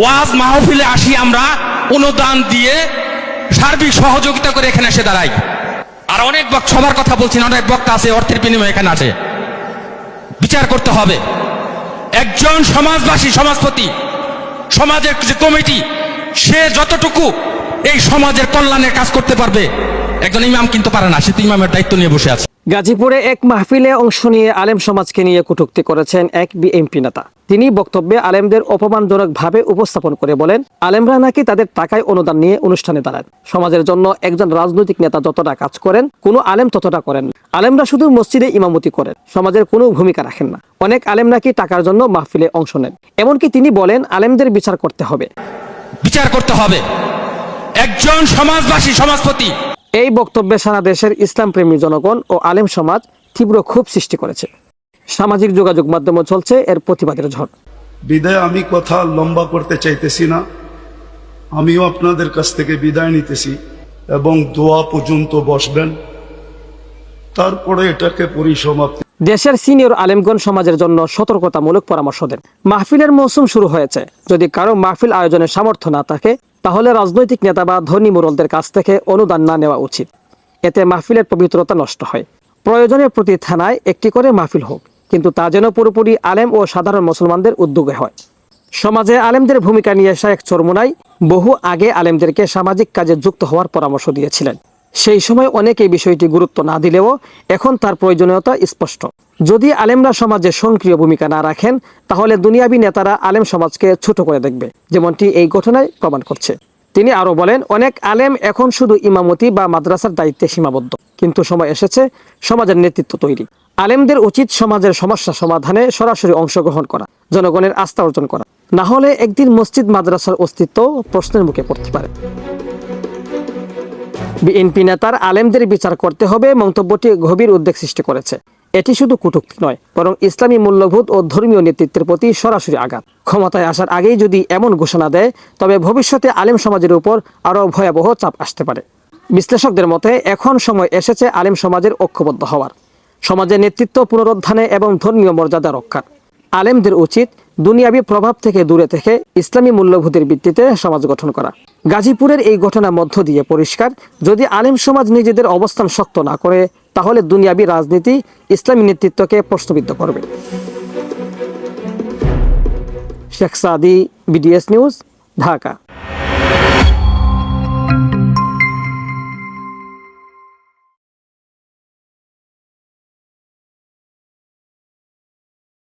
ওয়াজ মাহফিলে আসি আমরা, অনুদান দিয়ে সার্বিক সহযোগিতা করে এখানে এসে দাঁড়াই। আর অনেক সবার কথা বলছি না, অনেক বক্তা আছে, অর্থের বিনিময় এখানে আছে। বিচার করতে হবে। একজন সমাজবাসী, সমাজপতি, সমাজের যে কমিটি, সে যতটুকু এই সমাজের কল্যাণের কাজ করতে পারবে, একজন ইমাম কিন্তু পারে না, সে তো ইমামের দায়িত্ব নিয়ে বসে আছে। গাজীপুরে এক মাহফিলে অংশ নিয়ে আলেম সমাজকে নিয়ে কটুক্তি করেছেন এক বিএমপি নেতা। তিনি বক্তব্যে আলেমদের অপমানজনকভাবে উপস্থাপন করে বলেন আলেমরা নাকি তাদের টাকায় অনুদান নিয়ে অনুষ্ঠানে দাঁড়ান সমাজের জন্য একজন রাজনৈতিক নেতা যতটা কাজ করেন কোনো আলেম ততটা করেন। আলেমরা শুধু মসজিদে ইমামতি করেন সমাজের কোনো ভূমিকা রাখেন না। অনেক আলেম নাকি টাকার জন্য মাহফিলে অংশ নেন। এমনকি তিনি বলেন আলেমদের বিচার করতে হবে। বিচার করতে হবে। একজন সমাজবাসী সমাজপতি। এই বক্তব্যে সারা দেশের ইসলাম প্রেমী জনগণ ও আলেম সমাজ তীব্র ক্ষোভ সৃষ্টি করেছে। সামাজিক যোগাযোগ মাধ্যমে চলছে এর প্রতিবাদের ঝড়। বিদায় আমি কথা লম্বা করতে চাইতেছি না। আমিও আপনাদের কাছ থেকে বিদায় নিতেছি এবং দোয়া পর্যন্ত বসবেন। তারপরে এটাকে পরিসমাপ্তি দেশের সিনিয়র আলেমগণ সমাজের জন্য সতর্কতামূলক পরামর্শ দেন। মাহফিলের মৌসুম শুরু হয়েছে। যদি কারও মাহফিল আয়োজনের সামর্থ্য না থাকে তাহলে রাজনৈতিক নেতা বা ধনী মুরলদের কাছ থেকে অনুদান না নেওয়া উচিত। এতে মাহফিলের পবিত্রতা নষ্ট হয়। প্রয়োজনের প্রতি থানায় একটি করে মাহফিল হোক। কিন্তু তা যেন পুরোপুরি আলেম ও সাধারণ মুসলমানদের উদ্যোগে হয়। সমাজে আলেমদের ভূমিকা নিয়ে শায়েখ চরমুনাই বহু আগে আলেমদেরকে সামাজিক কাজে যুক্ত হওয়ার পরামর্শ দিয়েছিলেন। সেই সময় অনেকে বিষয়টি গুরুত্ব না দিলেও এখন তার প্রয়োজনীয়তা স্পষ্ট। যদি আলেমরা সমাজে সক্রিয় ভূমিকা না রাখেন, তাহলে দুনিয়াবী নেতারা আলেম সমাজকে ছোট করে দেখবে, যেমনটি এই ঘটনায় প্রমাণ করছে। তিনি আরও বলেন, অনেক আলেম এখন শুধু ইমামতি বা মাদ্রাসার দায়িত্বে সীমাবদ্ধ, কিন্তু সময় এসেছে সমাজের নেতৃত্ব তৈরি। আলেমদের উচিত সমাজের সমস্যা সমাধানে সরাসরি অংশগ্রহণ করা, জনগণের আস্থা অর্জন করা। না হলে একদিন মসজিদ, মাদ্রাসার অস্তিত্ব প্রশ্নের মুখে পড়তে পারে। বিএনপি নেতার আলেমদের বিচার করতে হবে মন্তব্যটি গভীর উদ্বেগ সৃষ্টি করেছে। এটি শুধু কটূক্তি নয়, বরং ইসলামী মূল্যবোধ ও ধর্মীয় নেতৃত্বের প্রতি সরাসরি আঘাত। ক্ষমতায় আসার আগেই যদি এমন ঘোষণা দেয়, তবে ভবিষ্যতে আলেম সমাজের উপর আরও ভয়াবহ চাপ আসতে পারে। বিশ্লেষকদের মতে, এখন সময় এসেছে আলেম সমাজের ঐক্যবদ্ধ হওয়ার। সমাজের নেতৃত্ব, পুনরুদ্ধানে এবং ধর্মীয় মর্যাদা রক্ষার। আলেমদের উচিত দুনিয়াবী প্রভাব থেকে দূরে থেকে ইসলামী মূল্যবোধের ভিত্তিতে সমাজ গঠন করা। গাজীপুরের এই ঘটনার মধ্য দিয়ে পরিষ্কার, যদি আলেম সমাজ নিজেদের অবস্থান শক্ত না করে, তাহলে দুনিয়াবি রাজনীতি ইসলামী নেতৃত্বকে প্রশ্নবিদ্ধ করবে। Sheikh Sadi, BDS news, Dhaka.